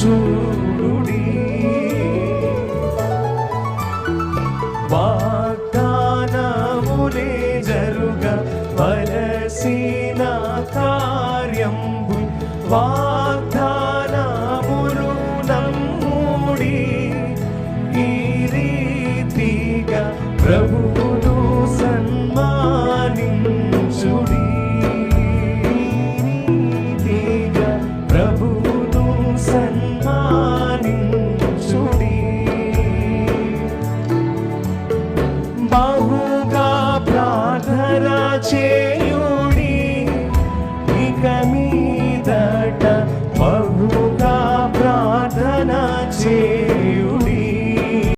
చూడుడి. వాగ్దానములే జరుగ వలసిన కార్యంబు. వాగ్దానములు నమ్ముడి. ఈ రీతిగా ప్రభువు बाहुगा प्रार्थना चेयु।